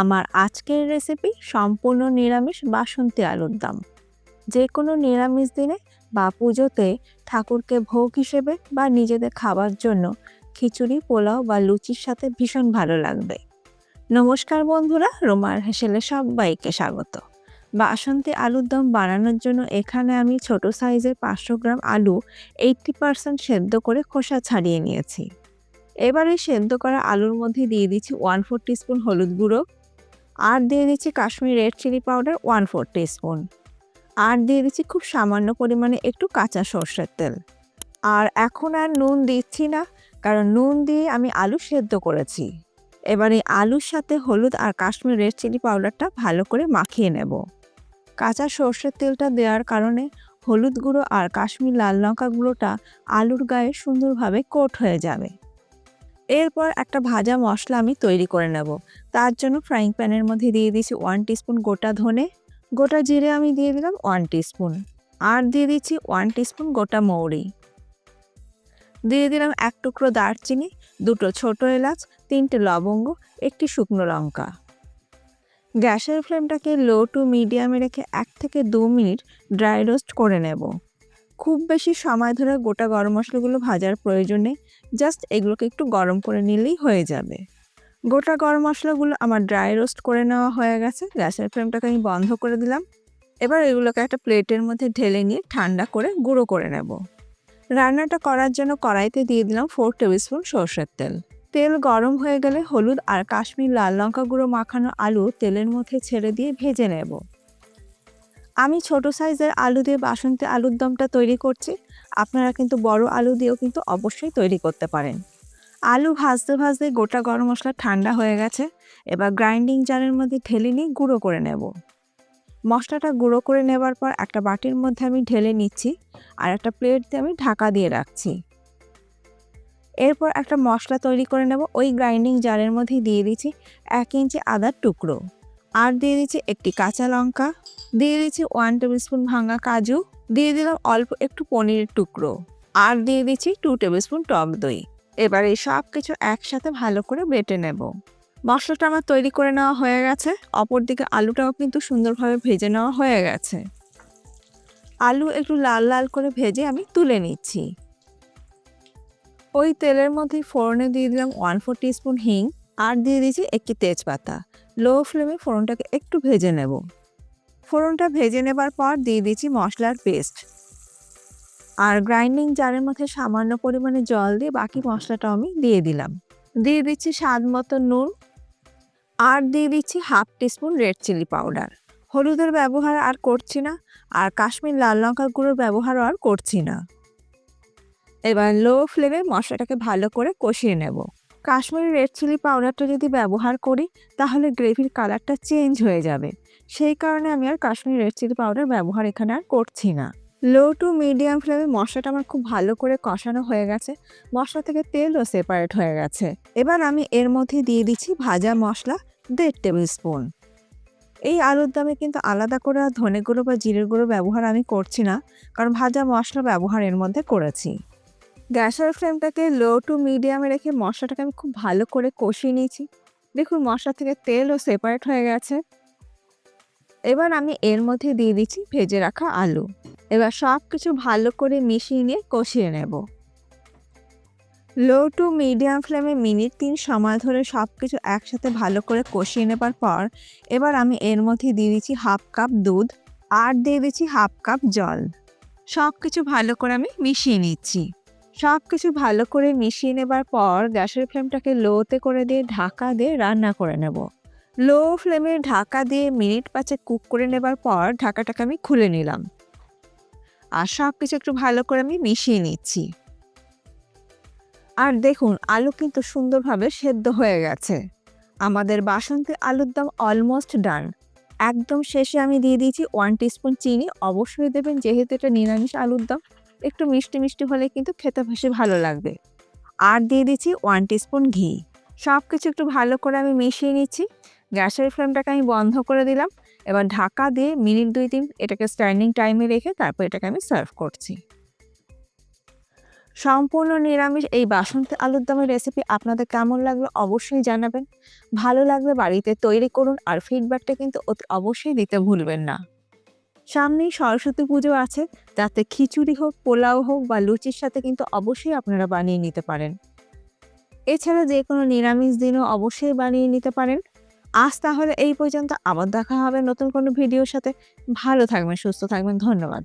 আমার আজকের রেসিপি সম্পূর্ণ নিরামিষ বাসন্তী আলুর দম। যে কোনো নিরামিষ দিনে বা পুজোতে ঠাকুরকে ভোগ হিসেবে বা নিজেদের খাবার জন্য খিচুড়ি, পোলাও বা লুচির সাথে ভীষণ ভালো লাগবে। নমস্কার বন্ধুরা, রোমার হেসেলে সবাইকে স্বাগত। বাসন্তী আলুর দম বানানোর জন্য এখানে আমি ছোট সাইজের পাঁচশো গ্রাম আলু এইটটি পার্সেন্ট সেদ্ধ করে খোসা ছাড়িয়ে নিয়েছি। এবারে সেদ্ধ করা আলুর মধ্যে দিয়ে দিচ্ছি ওয়ান ফোর স্পুন হলুদ গুঁড়ো আর দিয়ে দিচ্ছি Kashmir red chilli powder one four spoon আর দিয়ে দিচ্ছি খুব সামান্য পরিমাণে একটু কাঁচা সর্ষের তেল। আর এখন আর নুন দিচ্ছি না, কারণ নুন দিয়ে আমি আলু সেদ্ধ করেছি। এবার এই আলুর সাথে হলুদ আর কাশ্মীর রেড চিলি পাউডারটা ভালো করে মাখিয়ে নেব। কাঁচা সর্ষের তেলটা দেওয়ার কারণে হলুদ গুঁড়ো আর কাশ্মীর লাল লঙ্কা গুঁড়োটা আলুর গায়ে সুন্দরভাবে কোট হয়ে যাবে। এরপর একটা ভাজা মশলা আমি তৈরি করে নেব। তার জন্য ফ্রাইং প্যানের মধ্যে দিয়ে দিয়েছি ওয়ান টিস্পুন গোটা ধনে, গোটা জিরে আমি দিয়ে দিলাম ওয়ান টিস্পুন আর দিয়ে দিচ্ছি ওয়ান টিস্পুন গোটা মৌরি। দিয়ে দিলাম এক টুকরো দারচিনি, দুটো ছোট এলাচ, তিনটে লবঙ্গ, একটি শুকনো লঙ্কা। গ্যাসের ফ্লেমটাকে লো টু মিডিয়ামে রেখে এক থেকে দু মিনিট ড্রাই রোস্ট করে নেব। খুব বেশি সময় ধরে গোটা গরম মশলাগুলো ভাজার প্রয়োজন নেই। জাস্ট এগুলোকে একটু গরম করে নিলেই হয়ে যাবে। গোটা গরম মশলাগুলো আমার ড্রাই রোস্ট করে নেওয়া হয়ে গেছে। গ্যাসের ফ্লেমটাকে আমি বন্ধ করে দিলাম। এবার এগুলোকে একটা প্লেটের মধ্যে ঢেলে নিয়ে ঠান্ডা করে গুঁড়ো করে নেব। রান্নাটা করার জন্য কড়াইতে দিয়ে দিলাম ফোর টেবিল স্পুন সর্ষের তেল। তেল গরম হয়ে গেলে হলুদ আর কাশ্মীর লাল লঙ্কা গুঁড়ো মাখানো আলু তেলের মধ্যে ছেড়ে দিয়ে ভেজে নেব। আমি ছোট সাইজের আলু দিয়ে বাসন্তী আলুর দমটা তৈরি করছি। আপনারা কিন্তু বড় আলু দিয়েও কিন্তু অবশ্যই তৈরি করতে পারেন। আলু ভাজতে ভাজতে গোটা গরম মশলা ঠান্ডা হয়ে গেছে। এবার গ্রাইন্ডিং জারের মধ্যে ঢেলে নিয়ে গুঁড়ো করে নেব। মশলাটা গুঁড়ো করে নেবার পর একটা বাটির মধ্যে আমি ঢেলে নিচ্ছি আর একটা প্লেট দিয়ে আমি ঢাকা দিয়ে রাখছি। এরপর একটা মশলা তৈরি করে নেব। ওই গ্রাইন্ডিং জারের মধ্যে দিয়ে দিচ্ছি এক ইঞ্চি আদার টুকরো। আর দিয়ে দিচ্ছি একটি কাঁচা লঙ্কা, দিয়ে দিচ্ছি ওয়ান টেবিল স্পুন ভাঙা কাজু, দিয়ে দিলাম অল্প একটু পনিরের টুকরো, আর দিয়ে দিচ্ছি টু টেবিল স্পুন টক দই। এবার এই সব কিছু একসাথে ভালো করে বেটে নেব। মশলাটা আমার তৈরি করে নেওয়া হয়ে গেছে, অপরদিকে আলুটাও কিন্তু সুন্দরভাবে ভেজে নেওয়া হয়ে গেছে। আলু একটু লাল লাল করে ভেজে আমি তুলে নিচ্ছি। ওই তেলের মধ্যে ফোড়নে দিয়ে দিলাম ওয়ান ফোর স্পুন হিং আর দিয়ে দিয়েছি একটি তেজপাতা। লো ফ্লেমে ফোড়নটাকে একটু ভেজে নেব। ফোড়নটা ভেজে নেবার পর দিয়ে দিচ্ছি মশলার পেস্ট আর গ্রাইন্ডিং জারের মধ্যে সামান্য পরিমাণে জল দিয়ে বাকি মশলাটা আমি দিয়ে দিলাম। দিয়ে দিচ্ছি স্বাদ মতো নুন। আর দিয়ে দিচ্ছি half teaspoon red chilli powder হলুদের ব্যবহার আর করছি না, আর কাশ্মীর লাল লঙ্কার গুঁড়োর ব্যবহারও আর করছি না। এবার লো ফ্লেমে মশলাটাকে ভালো করে কষিয়ে নেব। কাশ্মীরি রেড চিলি পাউডারটা যদি ব্যবহার করি, তাহলে গ্রেভির কালারটা চেঞ্জ হয়ে যাবে। সেই কারণে আমি আর কাশ্মীরি রেড চিলি পাউডার ব্যবহার এখানে আর করছি না। লো টু মিডিয়াম ফ্লেমে মশলাটা আমার খুব ভালো করে কষানো হয়ে গেছে। মশলা থেকে তেলও সেপারেট হয়ে গেছে। এবার আমি এর মধ্যে দিয়ে দিচ্ছি ভাজা মশলা দেড় টেবিল স্পুন এই আলুর দামে কিন্তু আলাদা করে ধনে গুঁড়ো বা জিরের গুঁড়ো ব্যবহার আমি করছি না, কারণ ভাজা মশলা ব্যবহার এর মধ্যে করেছি। গ্যাসের ফ্লেমটাকে লো টু মিডিয়ামে রেখে মশলাটাকে আমি খুব ভালো করে কষিয়ে নিয়েছি। দেখুন মশলা থেকে তেলও সেপারেট হয়ে গেছে। এবার আমি এর মধ্যে দিয়ে দিচ্ছি ভেজে রাখা আলু। এবার সব কিছু ভালো করে মিশিয়ে নিয়ে কষিয়ে নেব। লো টু মিডিয়াম ফ্লেমে মিনিট তিন সময় ধরে সব কিছু একসাথে ভালো করে কষিয়ে নেবার পর এবার আমি এর মধ্যে দিয়ে দিচ্ছি হাফ কাপ দুধ আর দিয়ে দিচ্ছি হাফ কাপ জল। সব কিছু ভালো করে আমি মিশিয়ে নিচ্ছি। সব কিছু ভালো করে মিশিয়ে নেবার পর গ্যাসের ফ্লেমটাকে লোতে করে দিয়ে ঢাকা দিয়ে রান্না করে নেব। লো ফ্লেমে ঢাকা দিয়ে মিনিট পাঁচে কুক করে নেবার পর ঢাকাটাকে আমি খুলে নিলাম। আর সব কিছু একটু ভালো করে আমি মিশিয়ে নিচ্ছি। আর দেখুন, আলু কিন্তু সুন্দরভাবে সেদ্ধ হয়ে গেছে। আমাদের বাসন্তী আলুর দম অলমোস্ট ডান একদম শেষে আমি দিয়ে দিয়েছি ওয়ান টিস্পুন চিনি। অবশ্যই দেবেন, যেহেতু এটা নিরামিষ আলুর দম। একটু মিষ্টি মিষ্টি হলে কিন্তু খেতে বেশি ভালো লাগবে। আর দিয়ে দিচ্ছি ওয়ান টিস্পুন ঘি। সব কিছু একটু ভালো করে আমি মিশিয়ে নিচ্ছি। গ্যাসের ফ্লেমটাকে আমি বন্ধ করে দিলাম। এবার ঢাকা দিয়ে মিনিট দুই তিন এটাকে স্ট্যান্ডিং টাইমে রেখে তারপর এটাকে আমি সার্ভ করছি। সম্পূর্ণ নিরামিষ এই বাসন্তী আলুর দমের রেসিপি আপনাদের কেমন লাগল অবশ্যই জানাবেন। ভালো লাগলে বাড়িতে তৈরি করুন আর ফিডব্যাকটা কিন্তু অবশ্যই দিতে ভুলবেন না। সামনেই সরস্বতী পুজো আছে। যাতে খিচুড়ি হোক, পোলাও হোক বা লুচির সাথে কিন্তু অবশ্যই আপনারা বানিয়ে নিতে পারেন। এছাড়া যে কোনো নিরামিষ দিনও অবশ্যই বানিয়ে নিতে পারেন। আজ তাহলে এই পর্যন্ত। আবার দেখা হবে নতুন কোনো ভিডিওর সাথে। ভালো থাকবেন, সুস্থ থাকবেন। ধন্যবাদ।